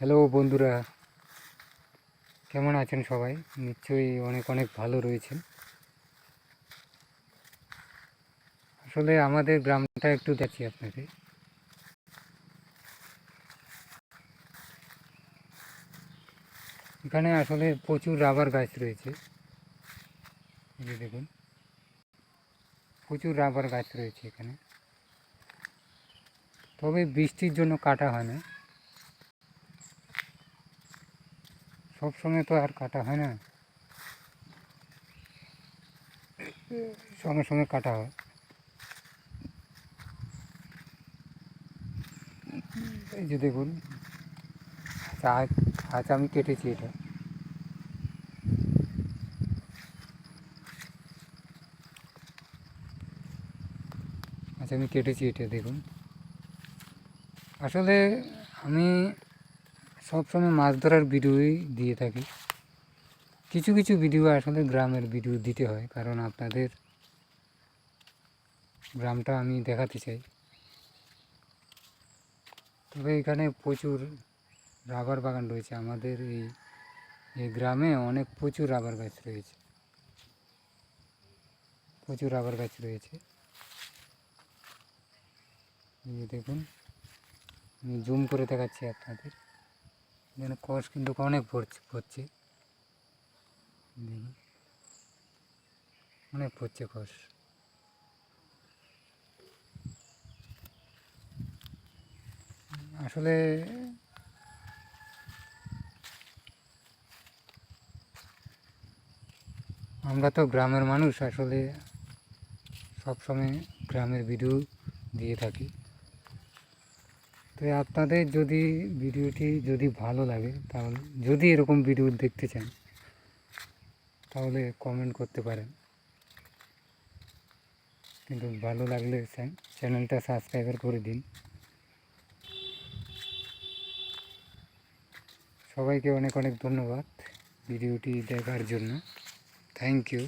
Hello বন্ধুরা, কেমন আছেন সবাই? নিশ্চয়ই অনেক অনেক ভালো রয়েছেন। আসলে আমাদের গ্রামটা একটু দেখি আপনাকে এখানে আসলে প্রচুর রাবার গাছ রয়েছে। দেখুন, প্রচুর রাবার গাছ রয়েছে এখানে। তবে বৃষ্টির জন্য কাটা হয় না। সব সময় তো আর কাটা হয় না। সঙ্গে সঙ্গে কাটা হয়। এই যে দেখুন আজ আমি কেটেছি এটা। আচ্ছা আমি কেটেছি এটা, দেখুন। আসলে আমি সবসময় মাছ ধরার ভিডিওই দিয়ে থাকি। কিছু কিছু ভিডিও আসলে গ্রামের ভিডিও দিতে হয়, কারণ আপনাদের গ্রামটা আমি দেখাতে চাই। তবে এখানে প্রচুর রাবার বাগান রয়েছে। আমাদের এই এই গ্রামে অনেক প্রচুর রাবার গাছ রয়েছে। প্রচুর রাবার গাছ রয়েছে। দেখুন, আমি জুম করে দেখাচ্ছি আপনাদের। এখানে কষ কিন্তু অনেক পড়ছে পড়ছে অনেক পড়ছে কষ। আসলে আমরা তো গ্রামের মানুষ, আসলে সবসময় গ্রামের ভিডিও দিয়ে থাকি। তো আপনাদের যদি ভিডিওটি যদি ভালো লাগে, তাহলে যদি এরকম ভিডিও দেখতে চান, তাহলে কমেন্ট করতে পারেন। কিন্তু ভালো লাগলে চ্যান- চ্যানেলটা সাবস্ক্রাইবার করে দিন। সবাইকে অনেক অনেক ধন্যবাদ ভিডিওটি দেখার জন্য। Thank you